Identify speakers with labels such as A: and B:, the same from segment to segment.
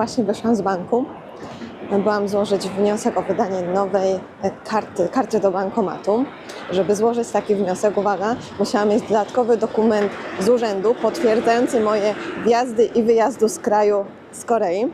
A: właśnie wyszłam z banku. Byłam złożyć wniosek o wydanie nowej karty, karty do bankomatu. Żeby złożyć taki wniosek, uwaga, musiałam mieć dodatkowy dokument z urzędu potwierdzający moje wjazdy i wyjazdu z kraju, z Korei.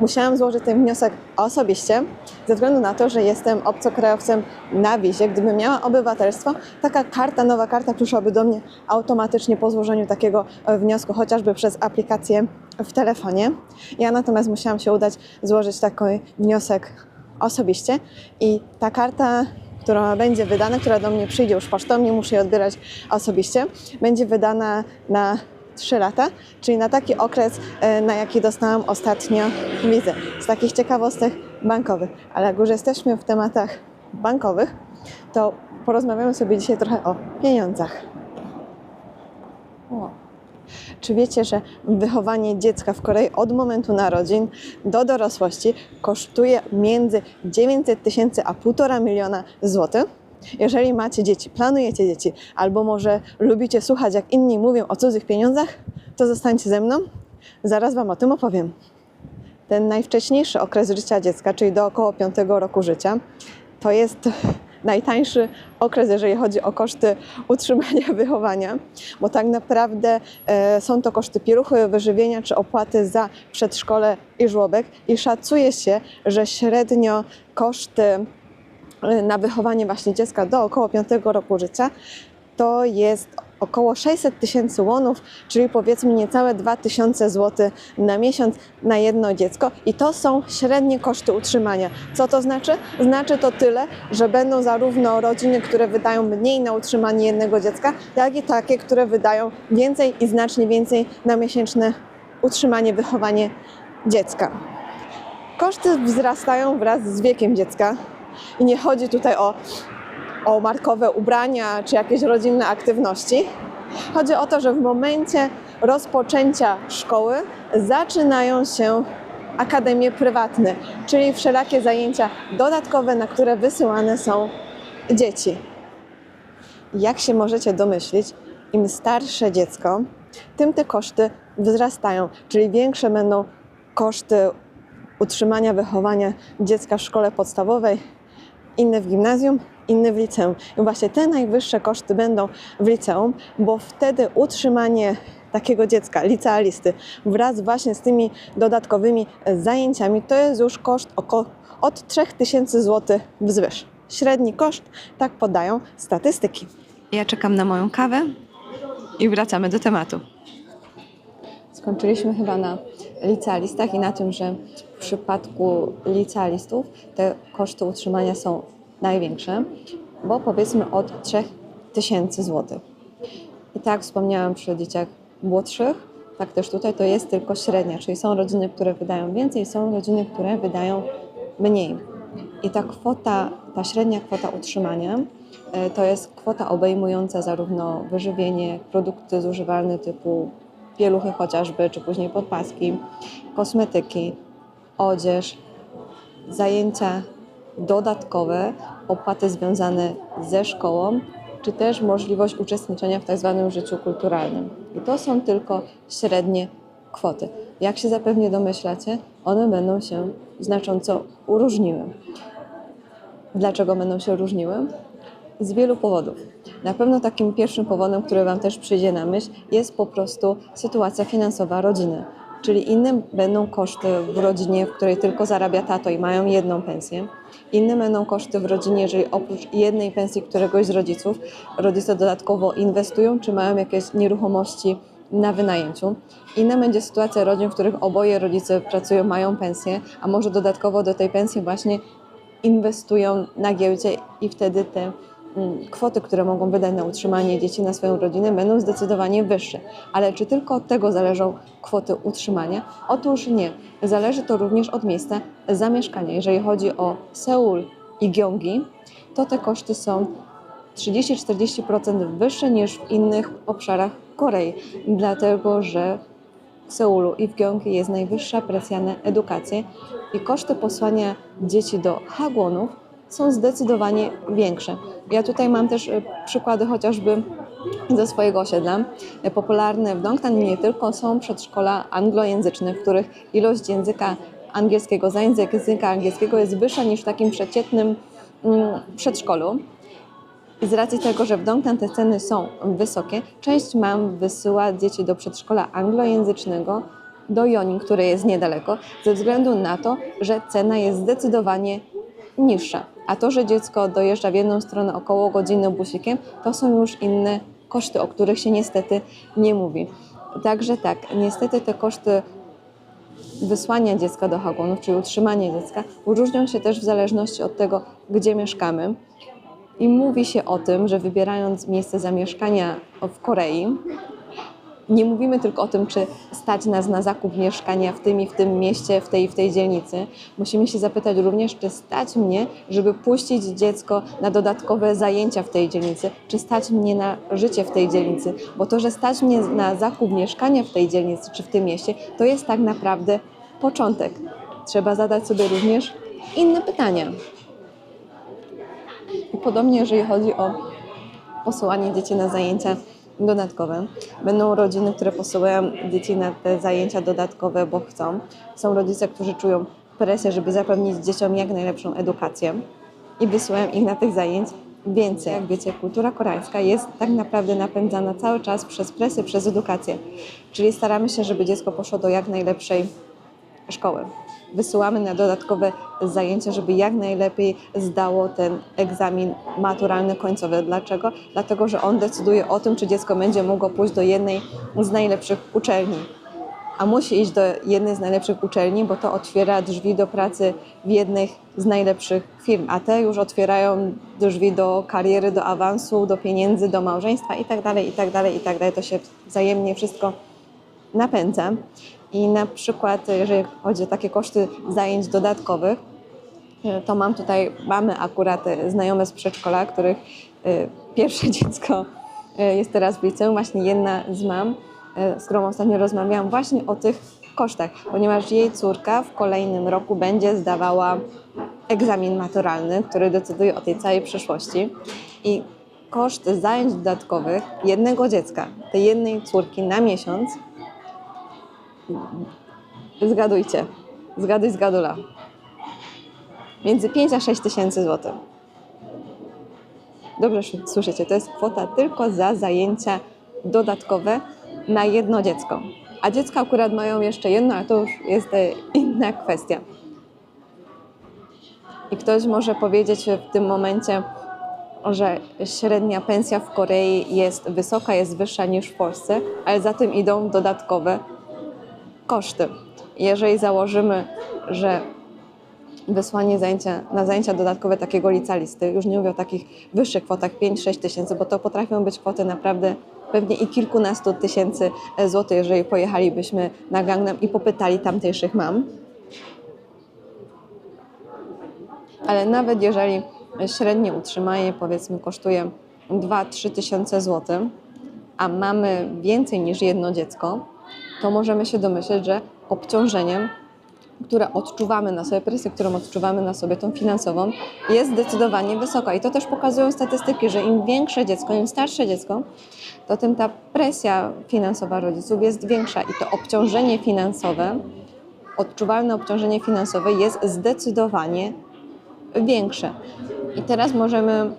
A: Musiałam złożyć ten wniosek osobiście, ze względu na to, że jestem obcokrajowcem na wizie. Gdybym miała obywatelstwo, taka karta, nowa karta przyszłaby do mnie automatycznie po złożeniu takiego e, wniosku, chociażby przez aplikację w telefonie. Ja natomiast musiałam się udać złożyć taki wniosek osobiście i ta karta która będzie wydana, która do mnie przyjdzie już pocztą, nie muszę jej odbierać osobiście, będzie wydana na 3 lata, czyli na taki okres, e, na jaki dostałam ostatnio wizę. Z takich ciekawostek bankowych. Ale jak już jesteśmy w tematach bankowych, to porozmawiamy sobie dzisiaj trochę o pieniądzach. O. Czy wiecie, że wychowanie dziecka w Korei od momentu narodzin do dorosłości kosztuje między 900 tysięcy a 1,5 miliona złotych? Jeżeli macie dzieci, planujecie dzieci, albo może lubicie słuchać, jak inni mówią o cudzych pieniądzach, to zostańcie ze mną. Zaraz Wam o tym opowiem. Ten najwcześniejszy okres życia dziecka, czyli do około 5 roku życia, to jest najtańszy okres, jeżeli chodzi o koszty utrzymania, wychowania, bo tak naprawdę e, są to koszty pieluchy, wyżywienia czy opłaty za przedszkole i żłobek i szacuje się, że średnio koszty na wychowanie właśnie dziecka do około 5 roku życia to jest około 600 tysięcy łonów, czyli powiedzmy niecałe 2000 zł na miesiąc na jedno dziecko i to są średnie koszty utrzymania. Co to znaczy? Znaczy to tyle, że będą zarówno rodziny, które wydają mniej na utrzymanie jednego dziecka, jak i takie, które wydają więcej i znacznie więcej na miesięczne utrzymanie, wychowanie dziecka. Koszty wzrastają wraz z wiekiem dziecka i nie chodzi tutaj o o markowe ubrania czy jakieś rodzinne aktywności. Chodzi o to, że w momencie rozpoczęcia szkoły zaczynają się akademie prywatne, czyli wszelakie zajęcia dodatkowe, na które wysyłane są dzieci. Jak się możecie domyślić, im starsze dziecko, tym te koszty wzrastają, czyli większe będą koszty utrzymania, wychowania dziecka w szkole podstawowej, inne w gimnazjum, inne w liceum. I właśnie te najwyższe koszty będą w liceum, bo wtedy utrzymanie takiego dziecka, licealisty, wraz właśnie z tymi dodatkowymi zajęciami, to jest już koszt około od 3000 zł wzwyż. Średni koszt, tak podają statystyki. Ja czekam na moją kawę i wracamy do tematu. Skończyliśmy chyba na licealistach i na tym, że w przypadku licealistów te koszty utrzymania są największe, bo powiedzmy od 3000 zł. I tak wspomniałam przy dzieciach młodszych, tak też tutaj to jest tylko średnia, czyli są rodziny, które wydają więcej, są rodziny, które wydają mniej. I ta kwota, ta średnia kwota utrzymania e, to jest kwota obejmująca zarówno wyżywienie, produkty zużywalne typu pieluchy chociażby, czy później podpaski, kosmetyki, odzież, zajęcia dodatkowe, opłaty związane ze szkołą, czy też możliwość uczestniczenia w tzw. życiu kulturalnym. I to są tylko średnie kwoty. Jak się zapewne domyślacie, one będą się znacząco różniły. Dlaczego będą się różniły? Z wielu powodów. Na pewno takim pierwszym powodem, który Wam też przyjdzie na myśl, jest po prostu sytuacja finansowa rodziny. Czyli inne będą koszty w rodzinie, w której tylko zarabia tato i mają jedną pensję. Inne będą koszty w rodzinie, jeżeli oprócz jednej pensji któregoś z rodziców, rodzice dodatkowo inwestują czy mają jakieś nieruchomości na wynajęciu. Inna będzie sytuacja rodzin, w których oboje rodzice pracują, mają pensję, a może dodatkowo do tej pensji właśnie inwestują na giełdzie i wtedy te kwoty, które mogą wydać na utrzymanie dzieci, na swoją rodzinę, będą zdecydowanie wyższe. Ale czy tylko od tego zależą kwoty utrzymania? Otóż nie. Zależy to również od miejsca zamieszkania. Jeżeli chodzi o Seul i Gyeonggi, to te koszty są 30-40% wyższe niż w innych obszarach Korei, dlatego że w Seulu i w Gyeonggi jest najwyższa presja na edukację i koszty posłania dzieci do hagwonów są zdecydowanie większe. Ja tutaj mam też e, przykłady chociażby ze swojego osiedla. Popularne w Dongtan nie tylko są przedszkola anglojęzyczne, w których ilość języka angielskiego, zajęć z języka angielskiego jest wyższa niż w takim przeciętnym mm, przedszkolu. I z racji tego, że w Dongtan te ceny są wysokie, część mam wysyła dzieci do przedszkola anglojęzycznego, do Jonin, które jest niedaleko, ze względu na to, że cena jest zdecydowanie niższa. A to, że dziecko dojeżdża w jedną stronę około godziny busikiem, to są już inne koszty, o których się niestety nie mówi. Także tak, niestety te koszty wysłania dziecka do hagonów, czyli utrzymania dziecka, różnią się też w zależności od tego, gdzie mieszkamy. I mówi się o tym, że wybierając miejsce zamieszkania w Korei, nie mówimy tylko o tym, czy stać nas na zakup mieszkania w tym i w tym mieście, w tej i w tej dzielnicy. Musimy się zapytać również, czy stać mnie, żeby puścić dziecko na dodatkowe zajęcia w tej dzielnicy, czy stać mnie na życie w tej dzielnicy. Bo to, że stać mnie na zakup mieszkania w tej dzielnicy czy w tym mieście, to jest tak naprawdę początek. Trzeba zadać sobie również inne pytania. I podobnie, jeżeli chodzi o posyłanie dzieci na zajęcia dodatkowe. Będą rodziny, które posyłają dzieci na te zajęcia dodatkowe, bo chcą. Są rodzice, którzy czują presję, żeby zapewnić dzieciom jak najlepszą edukację i wysyłają ich na tych zajęć więcej. Jak wiecie, kultura koreańska jest tak naprawdę napędzana cały czas przez presję, przez edukację. Czyli staramy się, żeby dziecko poszło do jak najlepszej szkoły. Wysyłamy na dodatkowe zajęcia, żeby jak najlepiej zdało ten egzamin maturalny końcowy. Dlaczego? Dlatego, że on decyduje o tym, czy dziecko będzie mogło pójść do jednej z najlepszych uczelni. A musi iść do jednej z najlepszych uczelni, bo to otwiera drzwi do pracy w jednych z najlepszych firm, a te już otwierają drzwi do kariery, do awansu, do pieniędzy, do małżeństwa itd., itd., itd. To się wzajemnie wszystko napędza. I na przykład, jeżeli chodzi o takie koszty zajęć dodatkowych, e, to mam tutaj, mamy akurat e, znajome z przedszkola, których e, pierwsze dziecko jest teraz w liceum, właśnie jedna z mam, z którą ostatnio rozmawiałam właśnie o tych kosztach, ponieważ jej córka w kolejnym roku będzie zdawała egzamin maturalny, który decyduje o tej całej przyszłości. I koszt zajęć dodatkowych jednego dziecka, tej jednej córki na miesiąc Zgadujcie. Zgaduj, zgadula. Między 5 a 6 tysięcy złotych. Dobrze słyszycie, to jest kwota tylko za zajęcia dodatkowe na jedno dziecko. A dziecka akurat mają jeszcze jedno, ale to już jest e, inna kwestia. I ktoś może powiedzieć w tym momencie, że średnia pensja w Korei jest wysoka, jest wyższa niż w Polsce, ale za tym idą dodatkowe koszty. Jeżeli założymy, że wysłanie zajęcia, na zajęcia dodatkowe takiego licealisty, już nie mówię o takich wyższych kwotach 5-6 tysięcy, bo to potrafią być kwoty naprawdę pewnie i kilkunastu tysięcy złotych, jeżeli pojechalibyśmy na Gangnam i popytali tamtejszych mam. Ale nawet jeżeli średnie utrzymanie powiedzmy kosztuje 2-3 tysiące złotych, a mamy więcej niż jedno dziecko, to możemy się domyśleć, że obciążeniem, które odczuwamy na sobie, presję, którą odczuwamy na sobie, tą finansową, jest zdecydowanie wysoka. I to też pokazują statystyki, że im większe dziecko, im starsze dziecko, to tym ta presja finansowa rodziców jest większa i to obciążenie finansowe, odczuwalne obciążenie finansowe jest zdecydowanie większe. I teraz możemy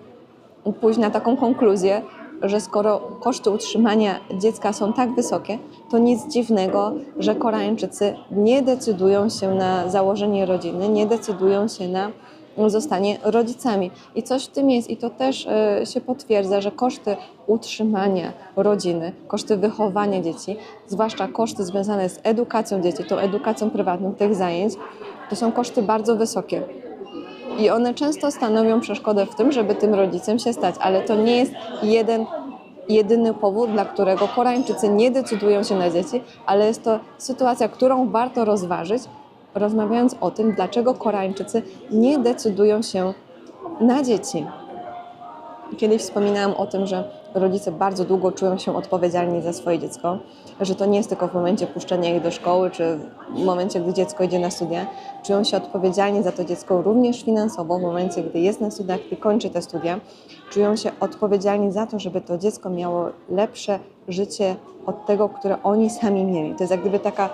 A: pójść na taką konkluzję, że skoro koszty utrzymania dziecka są tak wysokie, to nic dziwnego, że Koreańczycy nie decydują się na założenie rodziny, nie decydują się na zostanie rodzicami. I coś w tym jest, i to też y, się potwierdza, że koszty utrzymania rodziny, koszty wychowania dzieci, zwłaszcza koszty związane z edukacją dzieci, tą edukacją prywatną, tych zajęć, to są koszty bardzo wysokie. I one często stanowią przeszkodę w tym, żeby tym rodzicem się stać, ale to nie jest jeden, jedyny powód, dla którego Koreańczycy nie decydują się na dzieci, ale jest to sytuacja, którą warto rozważyć, rozmawiając o tym, dlaczego Koreańczycy nie decydują się na dzieci. Kiedyś wspominałam o tym, że rodzice bardzo długo czują się odpowiedzialni za swoje dziecko, że to nie jest tylko w momencie puszczenia ich do szkoły, czy w momencie, gdy dziecko idzie na studia. Czują się odpowiedzialni za to dziecko również finansowo, w momencie, gdy jest na studiach, gdy kończy te studia. Czują się odpowiedzialni za to, żeby to dziecko miało lepsze życie od tego, które oni sami mieli. To jest jak gdyby taka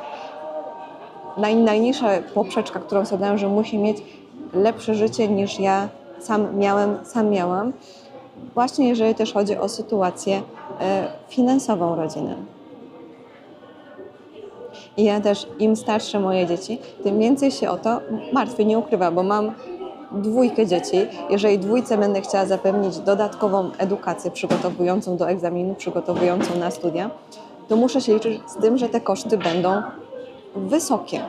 A: naj, poprzeczka, którą sobie dają, że musi mieć lepsze życie niż ja sam miałem, sam miałam. Właśnie jeżeli też chodzi o sytuację e, finansową rodziny. I ja też, im starsze moje dzieci, tym więcej się o to martwię, nie ukrywa, bo mam dwójkę dzieci. Jeżeli dwójce będę chciała zapewnić dodatkową edukację przygotowującą do egzaminu, przygotowującą na studia, to muszę się liczyć z tym, że te koszty będą wysokie.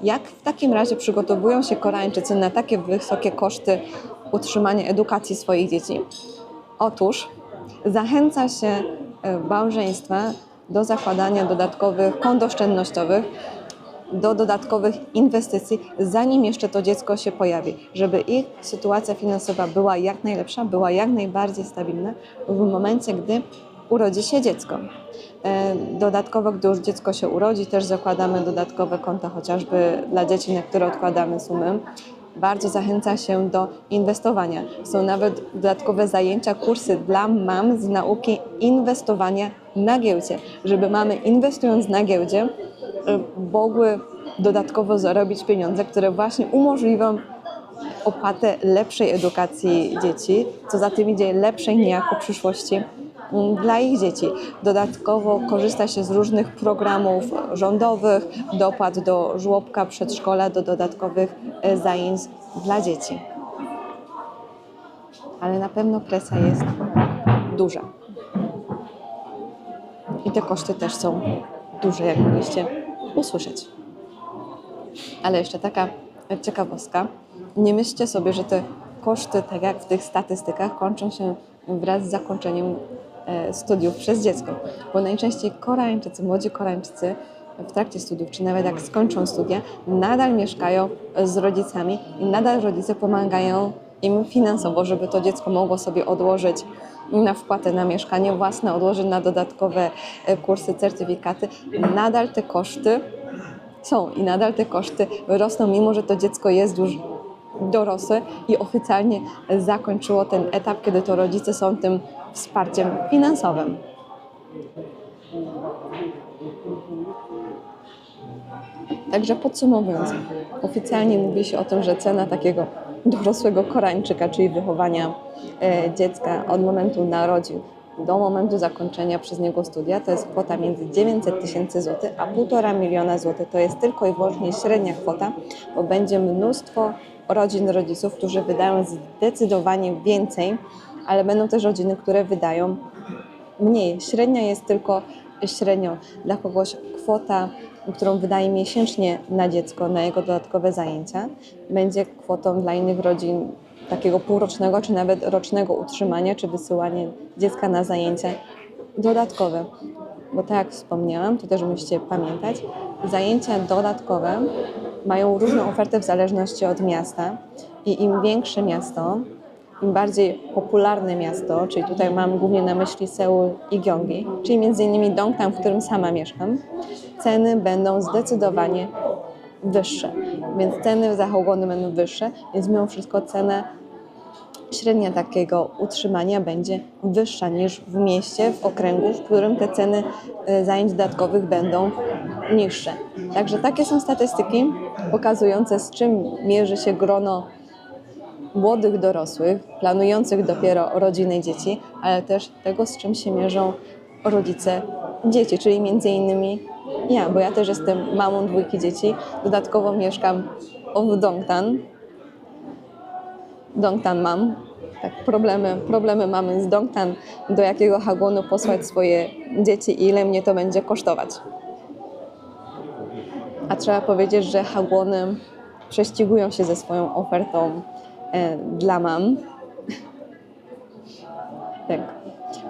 A: Jak w takim razie przygotowują się Koreańczycy na takie wysokie koszty utrzymania edukacji swoich dzieci? Otóż zachęca się e, małżeństwa do zakładania dodatkowych kont oszczędnościowych, do dodatkowych inwestycji, zanim jeszcze to dziecko się pojawi, żeby ich sytuacja finansowa była jak najlepsza, była jak najbardziej stabilna w momencie, gdy urodzi się dziecko. E, Dodatkowo, gdy już dziecko się urodzi, też zakładamy dodatkowe konta, chociażby dla dzieci, na które odkładamy sumy. Bardzo zachęca się do inwestowania. Są nawet dodatkowe zajęcia, kursy dla mam z nauki inwestowania na giełdzie, żeby mamy inwestując na giełdzie y, mogły dodatkowo zarobić pieniądze, które właśnie umożliwią opłatę lepszej edukacji dzieci, co za tym idzie lepszej niejako przyszłości dla ich dzieci. Dodatkowo korzysta się z różnych programów rządowych, dopłat do żłobka, przedszkola, do dodatkowych e, zajęć dla dzieci. Ale na pewno presja jest duża. I te koszty też są duże, jak mogliście usłyszeć. Ale jeszcze taka ciekawostka. Nie myślcie sobie, że te koszty, tak jak w tych statystykach, kończą się wraz z zakończeniem studiów przez dziecko. Bo najczęściej Koreańczycy, młodzi Koreańczycy w trakcie studiów, czy nawet jak skończą studia, nadal mieszkają z rodzicami i nadal rodzice pomagają im finansowo, żeby to dziecko mogło sobie odłożyć na wpłatę na mieszkanie własne, odłożyć na dodatkowe e, kursy, certyfikaty. Nadal te koszty są i nadal te koszty rosną, mimo że to dziecko jest już dorosłe i oficjalnie zakończyło ten etap, kiedy to rodzice są tym wsparciem finansowym. Także podsumowując, oficjalnie mówi się o tym, że cena takiego dorosłego Koreańczyka, czyli wychowania e, dziecka od momentu narodzin do momentu zakończenia przez niego studia, to jest kwota między 900 tysięcy złotych a 1,5 miliona złotych. To jest tylko i wyłącznie średnia kwota, bo będzie mnóstwo rodzin, rodziców, którzy wydają zdecydowanie więcej, ale będą też rodziny, które wydają mniej. Średnia jest tylko średnią. Dla kogoś kwota, którą wydaje miesięcznie na dziecko, na jego dodatkowe zajęcia, będzie kwotą dla innych rodzin takiego półrocznego czy nawet rocznego utrzymania, czy wysyłanie dziecka na zajęcia dodatkowe. Bo tak jak wspomniałam, to też musicie pamiętać, zajęcia dodatkowe mają różną ofertę w zależności od miasta i im większe miasto, im bardziej popularne miasto, czyli tutaj mam głównie na myśli Seul i Gyeonggi, czyli między innymi Dongtan, w którym sama mieszkam, ceny będą zdecydowanie wyższe. Więc ceny za będą wyższe, więc mimo wszystko cena średnia takiego utrzymania będzie wyższa niż w mieście, w okręgu, w którym te ceny e, zajęć dodatkowych będą niższe. Także takie są statystyki pokazujące, z czym mierzy się grono młodych dorosłych, planujących dopiero rodzinę i dzieci, ale też tego, z czym się mierzą rodzice dzieci, czyli między innymi ja, bo ja też jestem mamą dwójki dzieci. Dodatkowo mieszkam w Dongtan. Dongtan mam. Tak, problemy, problemy mamy z Dongtan, do jakiego hagonu posłać swoje dzieci i ile mnie to będzie kosztować. A trzeba powiedzieć, że hagony prześcigują się ze swoją ofertą e, dla mam. tak,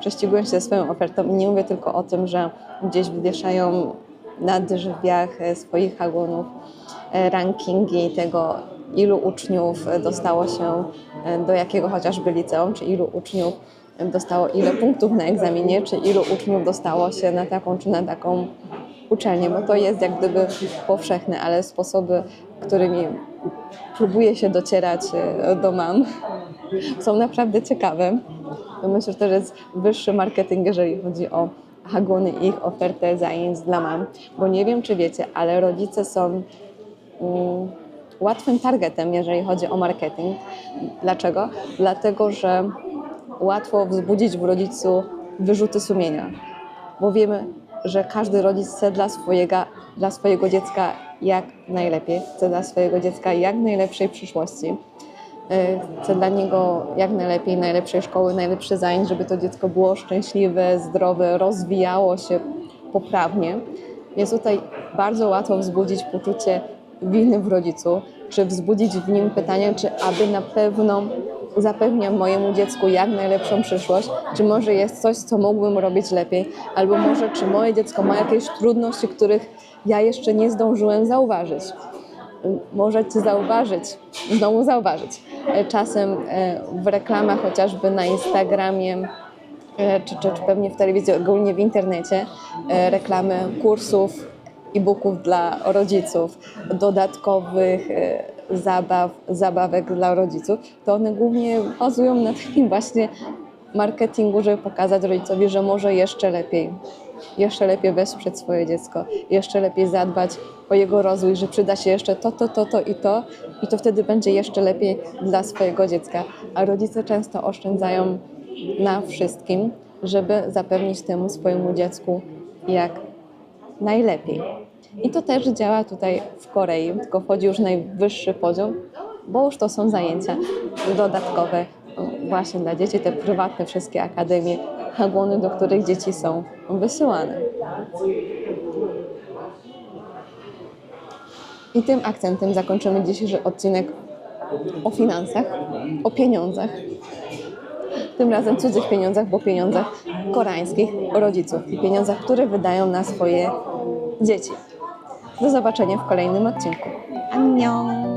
A: prześcigują się ze swoją ofertą i nie mówię tylko o tym, że gdzieś wywieszają na drzwiach e, swoich hagonów e, rankingi tego, ilu uczniów dostało się e, do jakiego chociażby liceum, czy ilu uczniów dostało ile punktów na egzaminie, czy ilu uczniów dostało się na taką czy na taką uczelnię, bo to jest jak gdyby powszechne, ale sposoby, którymi próbuje się docierać e, do mam, są naprawdę ciekawe. Myślę, że to jest wyższy marketing, jeżeli chodzi o Hagony i ich ofertę zajęć dla mam, bo nie wiem, czy wiecie, ale rodzice są mm, łatwym targetem, jeżeli chodzi o marketing. Dlaczego? Dlatego, że łatwo wzbudzić w rodzicu wyrzuty sumienia, bo wiemy, że każdy rodzic chce dla swojego, dla swojego dziecka jak najlepiej, chce dla swojego dziecka jak najlepszej przyszłości. Y, Chce dla niego jak najlepiej, najlepszej szkoły, najlepsze zajęć, żeby to dziecko było szczęśliwe, zdrowe, rozwijało się poprawnie. Więc tutaj bardzo łatwo wzbudzić poczucie winy w rodzicu, czy wzbudzić w nim pytanie, czy aby na pewno zapewniam mojemu dziecku jak najlepszą przyszłość, czy może jest coś, co mógłbym robić lepiej, albo może czy moje dziecko ma jakieś trudności, których ja jeszcze nie zdążyłem zauważyć. Możecie zauważyć, znowu zauważyć, e, czasem e, w reklamach chociażby na Instagramie, e, czy, czy, czy pewnie w telewizji, ogólnie w internecie, reklamy kursów, e-booków dla rodziców, dodatkowych e, zabaw, zabawek dla rodziców, to one głównie bazują na takim właśnie marketingu, żeby pokazać rodzicowi, że może jeszcze lepiej, jeszcze lepiej wesprzeć swoje dziecko, jeszcze lepiej zadbać o jego rozwój, że przyda się jeszcze to, to, to, to i to i to wtedy będzie jeszcze lepiej dla swojego dziecka. A rodzice często oszczędzają na wszystkim, żeby zapewnić temu swojemu dziecku jak najlepiej. I to też działa tutaj w Korei, tylko wchodzi już najwyższy poziom, bo już to są zajęcia dodatkowe właśnie dla dzieci, te prywatne wszystkie akademie, hagłony, do których dzieci są wysyłane. I tym akcentem zakończymy dzisiejszy odcinek o finansach, o pieniądzach. Tym razem cudzych pieniądzach, bo pieniądzach koreańskich rodziców i pieniądzach, które wydają na swoje dzieci. Do zobaczenia w kolejnym odcinku. Annyeong!